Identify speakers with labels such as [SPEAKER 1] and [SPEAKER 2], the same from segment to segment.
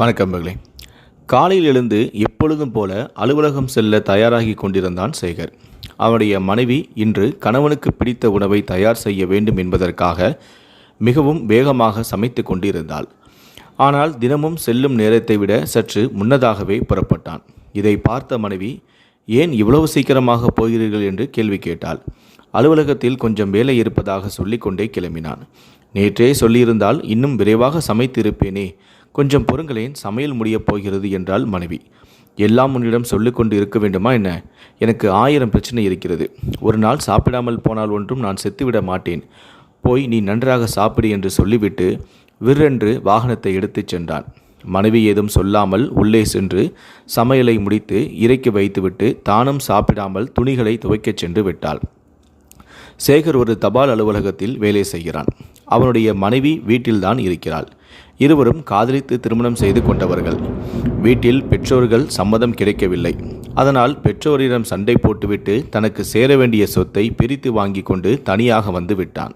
[SPEAKER 1] வணக்கம் மகளே. காலையில் எழுந்து எப்பொழுதும் போல அலுவலகம் செல்ல தயாராகி கொண்டிருந்தான் சேகர். அவனுடைய மனைவி இன்று கணவனுக்கு பிடித்த உணவை தயார் செய்ய வேண்டும் என்பதற்காக மிகவும் வேகமாக சமைத்து கொண்டிருந்தாள். ஆனால் தினமும் செல்லும் நேரத்தை விட சற்று முன்னதாகவே புறப்பட்டான். இதை பார்த்த மனைவி ஏன் இவ்வளவு சீக்கிரமாக போகிறீர்கள்? என்று கேள்வி கேட்டாள். அலுவலகத்தில் கொஞ்சம் வேலை இருப்பதாக சொல்லிக்கொண்டே கிளம்பினான். நேற்றே சொல்லியிருந்தால் இன்னும் விரைவாக சமைத்திருப்பேனே. கொஞ்சம் பொறுங்களேன் சமையல் முடியப் போகிறது என்றாள் மனைவி. எல்லாம் உன்னிடம் சொல்லிக்கொண்டு இருக்க வேண்டுமா என்ன? எனக்கு ஆயிரம் பிரச்சனை இருக்கிறது. ஒரு நாள் சாப்பிடாமல் போனால் ஒன்றும் நான் செத்துவிட மாட்டேன். போய் நீ நன்றாக சாப்பிடு என்று சொல்லிவிட்டு விற்றென்று வாகனத்தை எடுத்துச் சென்றான். மனைவி ஏதும் சொல்லாமல் உள்ளே சென்று சமையலை முடித்து இறக்கி வைத்துவிட்டு தானும் சாப்பிடாமல் துணிகளை துவைக்கச் சென்று விட்டாள். சேகர் ஒரு தபால் அலுவலகத்தில் வேலை செய்கிறான். அவனுடைய மனைவி வீட்டில்தான் இருக்கிறாள். இருவரும் காதலித்து திருமணம் செய்து கொண்டவர்கள். வீட்டில் பெற்றோர்கள் சம்மதம் கிடைக்கவில்லை. அதனால் பெற்றோரிடம் சண்டை போட்டுவிட்டு தனக்கு சேர வேண்டிய சொத்தை பிரித்து வாங்கி கொண்டு தனியாக வந்து விட்டான்.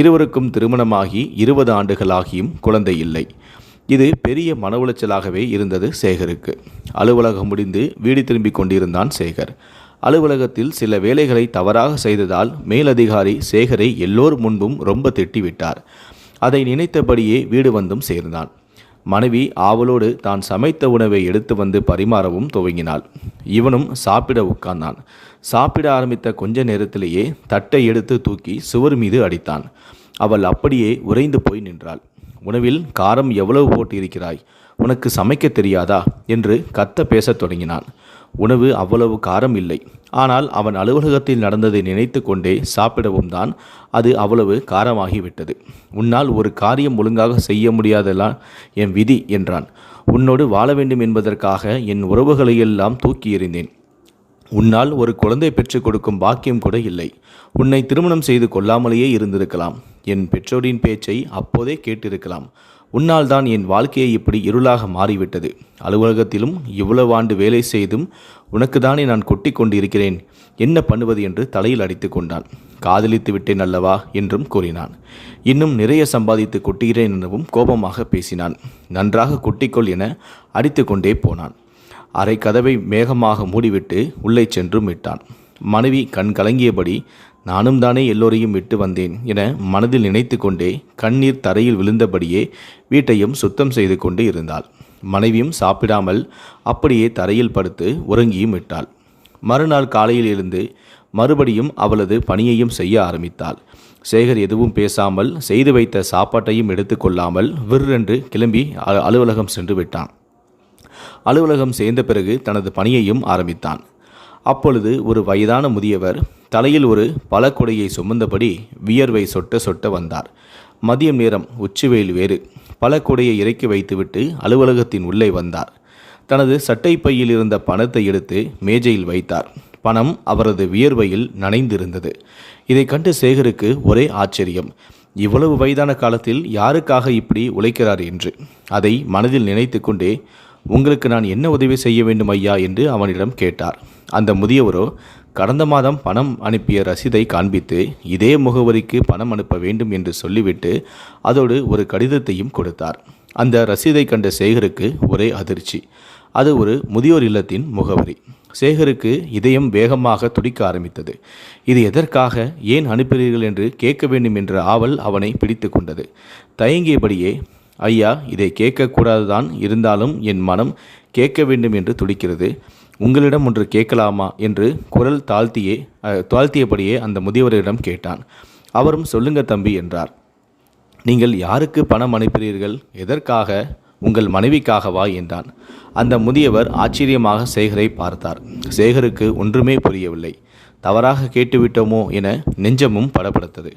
[SPEAKER 1] இருவருக்கும் திருமணமாகி இருபது ஆண்டுகளாகியும் குழந்தை இல்லை. இது பெரிய மன உளைச்சலாகவே இருந்தது சேகருக்கு. அலுவலகம் முடிந்து வீடு திரும்பிக் கொண்டிருந்தான் சேகர். அலுவலகத்தில் சில வேலைகளை தவறாக செய்ததால் மேலதிகாரி சேகரை எல்லோர் முன்பும் ரொம்ப திட்டிவிட்டார். அதை நினைத்தபடியே வீடு வந்தும் சேர்ந்தான். மனைவி ஆவலோடு தான் சமைத்த உணவை எடுத்து வந்து பரிமாறவும் துவங்கினாள். இவனும் சாப்பிட உட்கார்ந்தான். சாப்பிட ஆரம்பித்த கொஞ்ச நேரத்திலேயே தட்டை எடுத்து தூக்கி சுவர் மீது அடித்தான். அவள் அப்படியே உறைந்து போய் நின்றாள். உணவில் காரம் எவ்வளவு போட்டு இருக்கிறாய் உனக்கு சமைக்க தெரியாதா? என்று கத்த பேசத் தொடங்கினான். உணவு அவ்வளவு காரம் இல்லை. ஆனால் அவன் அலுவலகத்தில் நடந்ததை நினைத்து கொண்டே சாப்பிடவும் தான் அது அவ்வளவு காரமாகிவிட்டது. உன்னால் ஒரு காரியம் ஒழுங்காக செய்ய முடியாதெல்லாம் என் விதி என்றான். உன்னோடு வாழ வேண்டும் என்பதற்காக என் உறவுகளையெல்லாம் தூக்கி எறிந்தேன். உன்னால் ஒரு குழந்தை பெற்றுக் கொடுக்கும் பாக்கியம் கூட இல்லை. உன்னை திருமணம் செய்து கொள்ளாமலேயே இருந்திருக்கலாம். என் பெற்றோரின் பேச்சை அப்போதே கேட்டிருக்கலாம். உன்னால் தான் என் வாழ்க்கையை இப்படி இருளாக மாறிவிட்டது. அலுவலகத்திலும் இவ்வளவு ஆண்டு வேலை செய்தும் உனக்கு தானே நான் கொட்டி கொண்டிருக்கிறேன். என்ன பண்ணுவது என்று தலையில் அடித்து கொண்டான் காதலித்து விட்டேன் அல்லவா? என்றும் கூறினான். இன்னும் நிறைய சம்பாதித்து கொட்டுகிறேன் எனவும் கோபமாக பேசினான். நன்றாக கொட்டிக்கொள் என அடித்து கொண்டே போனான். அரை கதவை மேகமாக மூடிவிட்டு உள்ளே சென்றும் விட்டான். மனைவி கண் கலங்கியபடி நானும் தானே எல்லோரையும் விட்டு வந்தேன் என மனதில் நினைத்து கொண்டே கண்ணீர் தரையில் விழுந்தபடியே வீட்டையும் சுத்தம் செய்து கொண்டு இருந்தாள். மனைவியும் சாப்பிடாமல் அப்படியே தரையில் படுத்து உறங்கியும் விட்டாள். மறுநாள் காலையில் எழுந்து மறுபடியும் அவளது பணியையும் செய்ய ஆரம்பித்தாள். சேகர் எதுவும் பேசாமல் செய்து வைத்த சாப்பாட்டையும் எடுத்துக்கொள்ளாமல் விற்றென்று கிளம்பி அ- அலுவலகம் சென்று விட்டான். அலுவலகம் சேர்ந்த பிறகு தனது பணியையும் ஆரம்பித்தான். அப்பொழுது ஒரு வயதான முதியவர் தலையில் ஒரு பழக்கொடையை சுமந்தபடி வியர்வை சொட்ட சொட்ட வந்தார். மதியம் நேரம் உச்சிவெயில் வேறு. பழக்கொடையை இறக்கி வைத்துவிட்டு அலுவலகத்தின் உள்ளே வந்தார். தனது சட்டை பையில் இருந்த பணத்தை எடுத்து மேஜையில் வைத்தார். பணம் அவரது வியர்வையில் நனைந்திருந்தது. இதை கண்டு சேகருக்கு ஒரே ஆச்சரியம். இவ்வளவு வயதான காலத்தில் யாருக்காக இப்படி உழைக்கிறார் என்று. அதை மனதில் நினைத்து கொண்டே உங்களுக்கு நான் என்ன உதவி செய்ய வேண்டும் ஐயா? என்று அவனிடம் கேட்டார். அந்த முதியவரோ கடந்த மாதம் பணம் அனுப்பிய ரசீதை காண்பித்து இதே முகவரிக்கு பணம் அனுப்ப வேண்டும் என்று சொல்லிவிட்டு அதோடு ஒரு கடிதத்தையும் கொடுத்தார். அந்த ரசீதை கண்ட சேகருக்கு ஒரே அதிர்ச்சி. அது ஒரு முதியோர் இல்லத்தின் முகவரி. சேகருக்கு இதயம் வேகமாக துடிக்க ஆரம்பித்தது. இது எதற்காக ஏன் அனுப்பினீர்கள் என்று கேட்க வேண்டும் என்ற ஆவல் அவனை பிடித்து கொண்டது. தயங்கியபடியே ஐயா இதை கேட்கக்கூடாதுதான். இருந்தாலும் என் மனம் கேட்க வேண்டும் என்று துடிக்கிறது. உங்களிடம் ஒன்று கேட்கலாமா? என்று குரல் தாழ்த்தியே தாழ்த்தியபடியே அந்த முதியவரிடம் கேட்டான். அவரும் சொல்லுங்க தம்பி என்றார். நீங்கள் யாருக்கு பணம் அனுப்புகிறீர்கள் எதற்காக? உங்கள் மனைவிக்காகவா? என்றான். அந்த முதியவர் ஆச்சரியமாக சேகரை பார்த்தார். சேகருக்கு ஒன்றுமே புரியவில்லை. தவறாக கேட்டுவிட்டோமோ என நெஞ்சமும் படபடத்தது.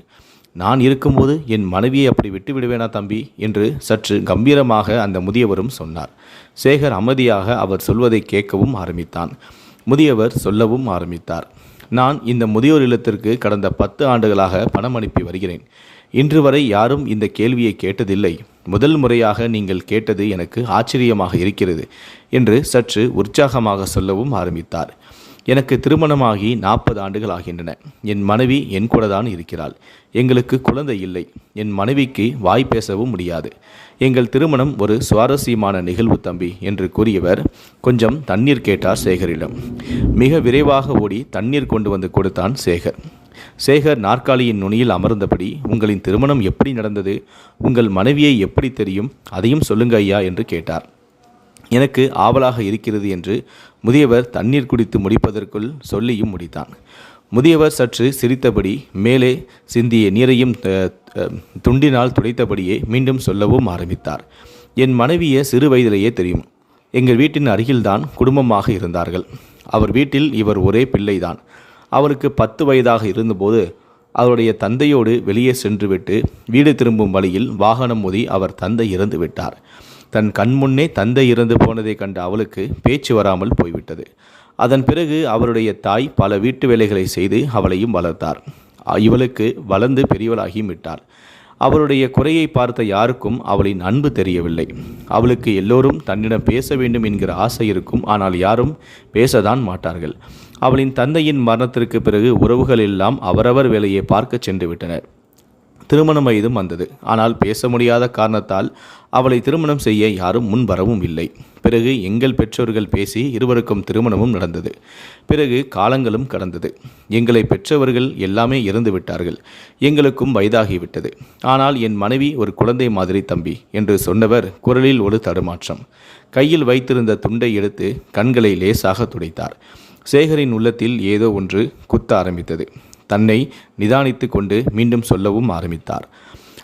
[SPEAKER 1] நான் இருக்கும்போது என் மனைவியை அப்படி விட்டு விடுவேனா தம்பி? என்று சற்று கம்பீரமாக அந்த முதியவரும் சொன்னார். சேகர் அமைதியாக அவர் சொல்வதை கேட்கவும் ஆரம்பித்தான். முதியவர் சொல்லவும் ஆரம்பித்தார். நான் இந்த முதியோர் இல்லத்திற்கு கடந்த பத்து ஆண்டுகளாக பணம் அனுப்பி வருகிறேன். இன்று வரை யாரும் இந்த கேள்வியை கேட்டதில்லை. முதல் முறையாக நீங்கள் கேட்டது எனக்கு ஆச்சரியமாக இருக்கிறது என்று சற்று உற்சாகமாக சொல்லவும் ஆரம்பித்தார். எனக்கு திருமணமாகி நாற்பது ஆண்டுகள் ஆகின்றன. என் மனைவி என் கூட தான் இருக்கிறாள். எங்களுக்கு குழந்தை இல்லை. என் மனைவிக்கு வாய் பேசவும் முடியாது. எங்கள் திருமணம் ஒரு சுவாரஸ்யமான நிகழ்வு தம்பி என்று கூறியவர் கொஞ்சம் தண்ணீர் கேட்டார் சேகரிடம். மிக விரைவாக ஓடி தண்ணீர் கொண்டு வந்து கொடுத்தான் சேகர். சேகர் நாற்காலியின் நுனியில் அமர்ந்தபடி உங்களின் திருமணம் எப்படி நடந்தது? உங்கள் மனைவியை எப்படி தெரியும்? அதையும் சொல்லுங்க ஐயா என்று கேட்டார். எனக்கு ஆவலாக இருக்கிறது என்று முதியவர் தண்ணீர் குடித்து முடிப்பதற்குள் சொல்லியும் முடித்தான். முதியவர் சற்று சிரித்தபடி மேலே சிந்திய நீரையும் துண்டினால் துடைத்தபடியே மீண்டும் சொல்லவும் ஆரம்பித்தார். என் மனைவியை சிறு வயதிலேயே தெரியும். எங்கள் வீட்டின் அருகில்தான் குடும்பமாக இருந்தார்கள். அவர் வீட்டில் இவர் ஒரே பிள்ளைதான். அவருக்கு பத்து வயதாக இருந்தபோது அவருடைய தந்தையோடு வெளியே சென்றுவிட்டு வீடு திரும்பும் வழியில் வாகனம் மோதி அவர் தந்தை இறந்து விட்டார் தன் கண்முன்னே தந்தை இறந்து போனதை கண்ட அவளுக்கு பேச்சு வராமல் போய்விட்டது. அதன் பிறகு அவருடைய தாய் பல வீட்டு வேலைகளை செய்து அவளையும் வளர்த்தார். இவளுக்கு வளர்ந்து பெரியவளாகியும் விட்டார். அவருடைய குறையை பார்த்த யாருக்கும் அவளின் அன்பு தெரியவில்லை. அவளுக்கு எல்லோரும் தன்னிடம் பேச வேண்டும் என்கிற ஆசை இருக்கும். ஆனால் யாரும் பேசதான் மாட்டார்கள். அவளின் தந்தையின் மரணத்திற்கு பிறகு உறவுகள் எல்லாம் அவரவர் வேலையை பார்க்கச் சென்று விட்டனர் திருமணம் வயதும் வந்தது. ஆனால் பேச முடியாத காரணத்தால் அவளை திருமணம் செய்ய யாரும் முன் வரவும் இல்லை. பிறகு எங்கள் பெற்றோர்கள் பேசி இருவருக்கும் திருமணமும் நடந்தது. பிறகு காலங்களும் கடந்தது. எங்களை பெற்றவர்கள் எல்லாமே இறந்து விட்டார்கள். எங்களுக்கும் வயதாகிவிட்டது. ஆனால் என் மனைவி ஒரு குழந்தை மாதிரி தம்பி என்று சொன்னவர் குரலில் ஒரு தடுமாற்றம். கையில் வைத்திருந்த துண்டை எடுத்து கண்களை லேசாக துடைத்தார். சேகரின் உள்ளத்தில் ஏதோ ஒன்று குத்த ஆரம்பித்தது. தன்னை நிதானித்து கொண்டு மீண்டும் சொல்லவும் ஆரம்பித்தார்.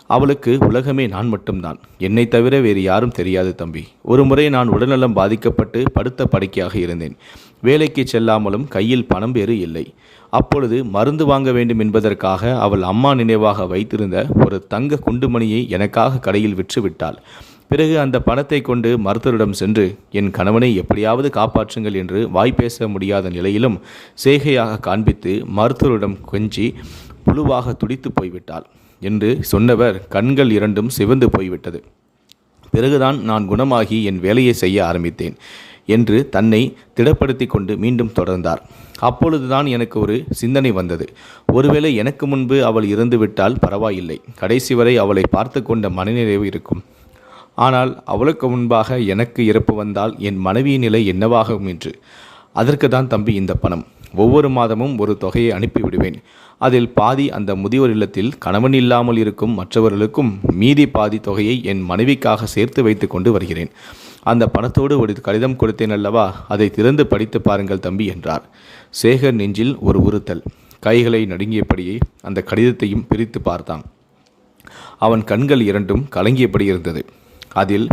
[SPEAKER 1] அவளுக்கு உலகமே நான் மட்டும்தான். என்னை தவிர வேறு யாரும் தெரியாது தம்பி. ஒரு முறை நான் உடல்நலம் பாதிக்கப்பட்டு படுத்த படுக்கையாக இருந்தேன். வேலைக்கு செல்லாமலும் கையில் பணம் வேறு இல்லை. அப்பொழுது மருந்து வாங்க வேண்டும் என்பதற்காக அவள் அம்மா நினைவாக வைத்திருந்த ஒரு தங்க குண்டுமணியை எனக்காக கடையில் விற்று விட்டாள். பிறகு அந்த பணத்தை கொண்டு மருத்துவரிடம் சென்று என் கணவனை எப்படியாவது காப்பாற்றுங்கள் என்று வாய் பேச முடியாத நிலையிலும் சேகையாக காண்பித்து மருத்துவரிடம் கொஞ்சி புழுவாக துடித்து போய்விட்டாள் என்று சொன்னவர் கண்கள் இரண்டும் சிவந்து போய்விட்டது. பிறகுதான் நான் குணமாகி என் வேலையை செய்ய ஆரம்பித்தேன் என்று தன்னை திடப்படுத்தி கொண்டு மீண்டும் தொடர்ந்தார். அப்பொழுதுதான் எனக்கு ஒரு சிந்தனை வந்தது. ஒருவேளை எனக்கு முன்பு அவள் இறந்துவிட்டால் பரவாயில்லை. கடைசி வரை அவளை பார்த்து கொண்ட மனநிறைவு இருக்கும். ஆனால் அவளுக்கு முன்பாக எனக்கு இறப்பு வந்தால் என் மனைவியின் நிலை என்னவாகும் என்று. அதற்கு தான் தம்பி இந்த பணம். ஒவ்வொரு மாதமும் ஒரு தொகையை அனுப்பிவிடுவேன். அதில் பாதி அந்த முதியோர் இல்லத்தில் கணவன் இல்லாமல் இருக்கும் மற்றவர்களுக்கும் மீதி பாதி தொகையை என் மனைவிக்காக சேர்த்து வைத்து கொண்டு வருகிறேன். அந்த பணத்தோடு ஒரு கடிதம் கொடுத்தேன் அல்லவா? அதை திறந்து படித்து பாருங்கள் தம்பி என்றார். சேகர் நெஞ்சில் ஒரு உறுத்தல். கைகளை நடுங்கியபடியே அந்த கடிதத்தையும் பிரித்து பார்த்தான். அவன் கண்கள் இரண்டும் கலங்கியபடி இருந்தது. அதில்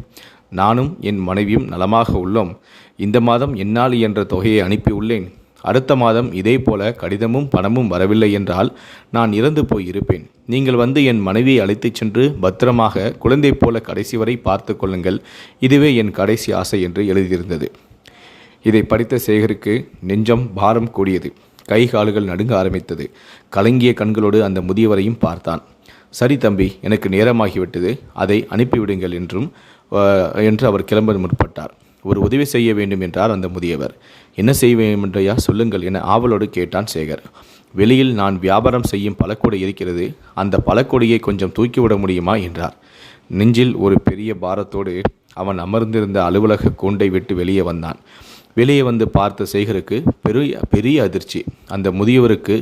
[SPEAKER 1] நானும் என் மனைவியும் நலமாக உள்ளோம். இந்த மாதம் என்னால் என்ற தொகையை அனுப்பியுள்ளேன். அடுத்த மாதம் இதே போல கடிதமும் பணமும் வரவில்லை என்றால் நான் இறந்து போய் இருப்பேன். நீங்கள் வந்து என் மனைவியை அழைத்துச் சென்று பத்திரமாக குழந்தை போல கடைசி வரை பார்த்து கொள்ளுங்கள். இதுவே என் கடைசி ஆசை என்று எழுதியிருந்தது. இதை படித்த சேகருக்கு நெஞ்சம் பாரம் கூடியது. கை கால்கள் நடுங்க ஆரம்பித்தது. கலங்கிய கண்களோடு அந்த முதியவரையும் பார்த்தான். சரி தம்பி எனக்கு நேரமாகிவிட்டது. அதை அனுப்பிவிடுங்கள் என்றும் என்று அவர் கிளம்ப முற்பட்டார். ஒரு உதவி செய்ய வேண்டும் என்றார் அந்த முதியவர். என்ன செய்ய வேண்டும் என்றையா? சொல்லுங்கள் என ஆவலோடு கேட்டான் சேகர். வெளியில் நான் வியாபாரம் செய்யும் பழக்கொடை இருக்கிறது. அந்த பழக்கொடியை கொஞ்சம் தூக்கிவிட முடியுமா? என்றார். நெஞ்சில் ஒரு பெரிய பாரத்தோடு அவன் அமர்ந்திருந்த அலுவலக கூண்டை விட்டு வெளியே வந்தான். வெளியே வந்து பார்த்த சேகருக்கு பெரிய பெரிய அதிர்ச்சி. அந்த முதியவருக்கு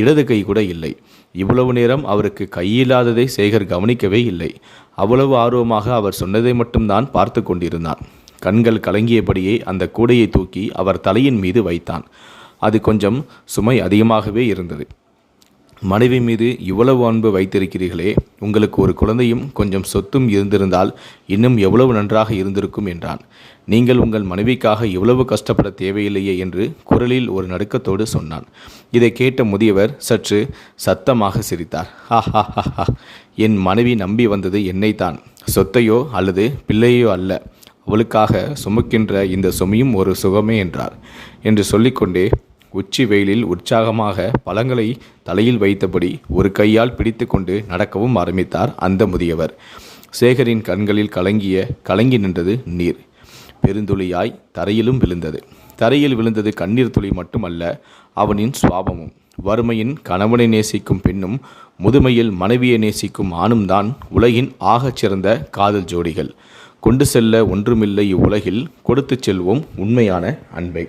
[SPEAKER 1] இடது கை கூட இல்லை. இவ்வளவு நேரம் அவருக்கு கையில்லாததை சேகர் கவனிக்கவே இல்லை. அவ்வளவு ஆர்வமாக அவர் சொன்னதை மட்டும்தான் பார்த்து கொண்டிருந்தான். கண்கள் கலங்கியபடியே அந்த கூடையை தூக்கி அவர் தலையின் மீது வைத்தான். அது கொஞ்சம் சுமை அதிகமாகவே இருந்தது. மனைவி மீது இவ்வளவு அன்பு வைத்திருக்கிறீர்களே உங்களுக்கு ஒரு குழந்தையும் கொஞ்சம் சொத்தும் இருந்திருந்தால் இன்னும் எவ்வளவு நன்றாக இருந்திருக்கும் என்றான். நீங்கள் உங்கள் மனைவிக்காக இவ்வளவு கஷ்டப்பட தேவையில்லையே என்று குரலில் ஒரு நடுக்கத்தோடு சொன்னான். இதை கேட்ட முதியவர் சற்று சத்தமாக சிரித்தார். ஹா ஹா ஹா ஹா. என் மனைவி நம்பி வந்தது என்னைத்தான். சொத்தையோ அல்லது பிள்ளையோ அல்ல. அவளுக்காக சுமக்கின்ற இந்த சுமையும் ஒரு சுகமே என்றார். என்று சொல்லிக்கொண்டே உச்சி வெயிலில் உற்சாகமாக பழங்களை தலையில் வைத்தபடி ஒரு கையால் பிடித்துக்கொண்டு நடக்கவும் ஆரம்பித்தார் அந்த முதியவர். சேகரின் கண்களில் கலங்கிய கலங்கி நின்றது நீர். பெருந்துளியாய் தரையிலும் விழுந்தது. தரையில் விழுந்தது கண்ணீர் துளி மட்டுமல்ல அவனின் சுவாபமும். வறுமையின் கணவனை நேசிக்கும் பெண்ணும் முதுமையில் மனைவியை நேசிக்கும் ஆணும் தான் உலகின் ஆகச் சிறந்த காதல் ஜோடிகள். கொண்டு செல்ல ஒன்றுமில்லை இவ்வுலகில் கொடுத்துச் செல்வோம் உண்மையான அன்பை.